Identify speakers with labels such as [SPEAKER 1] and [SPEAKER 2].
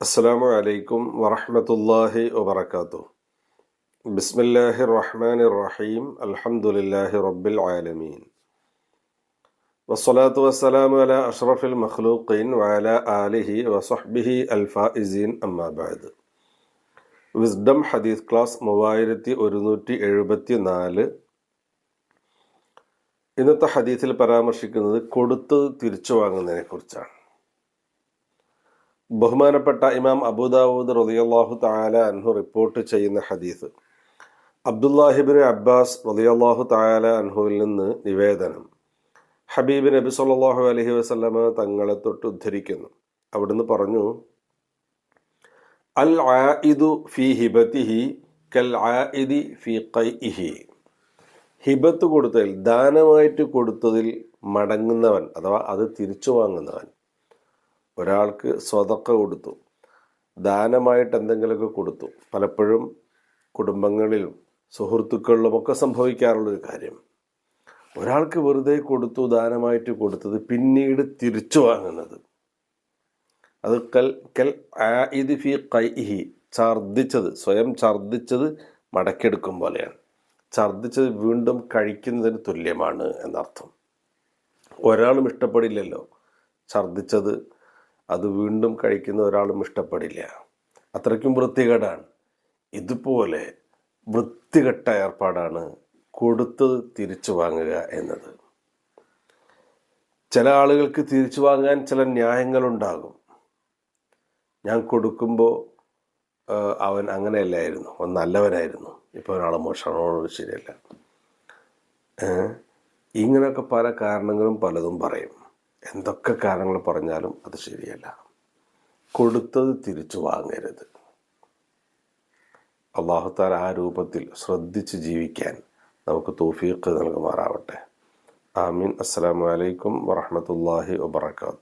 [SPEAKER 1] അസ്സലാമു അലൈക്കും വറഹ്മത്തുള്ളാഹി വബറകാതുഹു ബിസ്മില്ലാഹിർ റഹ്മാനിർ റഹീം അൽഹംദുലില്ലാഹി റബ്ബിൽ ആലമീൻ വസ്സലാത്തു വസ്സലാമു അലാ അഷ്റഫിൽ മഖ്ലൂഖീൻ വഅലാ ആലിഹി വസഹ്ബിഹി അൽ ഫായിസീൻ അമ്മാ ബഅദ് വിസ്ഡം ഹദീസ് ക്ലാസ് മൂവായിരത്തി ഒരുന്നൂറ്റി എഴുപത്തി നാല് ഇന്നത്തെ ഹദീസിൽ പരാമർശിക്കുന്നത് കൊടുത്തത് തിരിച്ചു വാങ്ങുന്നതിനെ കുറിച്ചാണ് ബഹുമാനപ്പെട്ട ഇമാം അബുദാവൂദ് റളിയല്ലാഹു താല അൻഹു റിപ്പോർട്ട് ചെയ്യുന്ന ഹദീസ് അബ്ദുല്ലാഹിബിൻ അബ്ബാസ് റളിയല്ലാഹു താല അൻഹുവിൽ നിന്ന് നിവേദനം. ഹബീബ് നബി സല്ലാഹു അലഹി വസ്ലമ തങ്ങളെ തൊട്ട് ഉദ്ധരിക്കുന്നു. അവിടുന്ന് പറഞ്ഞു അൽ ആയിദു ഫി ഹിബത്തിഹി കൽ ആയിദി ഫി ഖൈഇഹി. ഹിബത്ത് കൊടുത്തതിൽ ദാനമായിട്ട് കൊടുത്തതിൽ മടങ്ങുന്നവൻ അഥവാ അത് തിരിച്ചു വാങ്ങുന്നവൻ ഒരാൾക്ക് സ്വതക്ക കൊടുത്തു ദാനമായിട്ട് എന്തെങ്കിലുമൊക്കെ കൊടുത്തു. പലപ്പോഴും കുടുംബങ്ങളിലും സുഹൃത്തുക്കളിലും ഒക്കെ സംഭവിക്കാറുള്ളൊരു കാര്യം. ഒരാൾക്ക് വെറുതെ കൊടുത്തു ദാനമായിട്ട് കൊടുത്തത് പിന്നീട് തിരിച്ചു വാങ്ങുന്നത്. അത് കൽ കൽ ആയിദ് ഫി കൈഹി ഛർദിച്ചത് സ്വയം ഛർദിച്ചത് മടക്കിയെടുക്കും പോലെയാണ്. ഛർദിച്ചത് വീണ്ടും കഴിക്കുന്നതിന് തുല്യമാണ് എന്നർത്ഥം. ഒരാളും ഇഷ്ടപ്പെടില്ലല്ലോ. ഛർദ്ദിച്ചത് അത് വീണ്ടും കഴിക്കുന്ന ഒരാളും ഇഷ്ടപ്പെടില്ല. അത്രയ്ക്കും വൃത്തികേടാണ്. ഇതുപോലെ വൃത്തികെട്ട ഏർപ്പാടാണ് കൊടുത്തത് തിരിച്ചു വാങ്ങുക എന്നത്. ചില ആളുകൾക്ക് തിരിച്ചു വാങ്ങാൻ ചില ന്യായങ്ങളുണ്ടാകും. ഞാൻ കൊടുക്കുമ്പോൾ അവൻ അങ്ങനെയല്ലായിരുന്നു. അവൻ നല്ലവനായിരുന്നു. ഇപ്പോൾ ഒരാൾ മോശമാണോ. ശരിയല്ല. ഇങ്ങനെയൊക്കെ പല കാരണങ്ങളും പലതും പറയും. എന്തൊക്കെ കാരണങ്ങൾ പറഞ്ഞാലും അത് ശരിയല്ല. കൊടുത്തത് തിരിച്ചു വാങ്ങരുത്. അള്ളാഹുത്താൽ ആ രൂപത്തിൽ ശ്രദ്ധിച്ച് ജീവിക്കാൻ നമുക്ക് തോഫീക്ക് നൽകുമാറാവട്ടെ. ആമീൻ. അസ്സാം വലൈക്കും വറഹമത്തല്ലാഹി വബർക്കാത്തു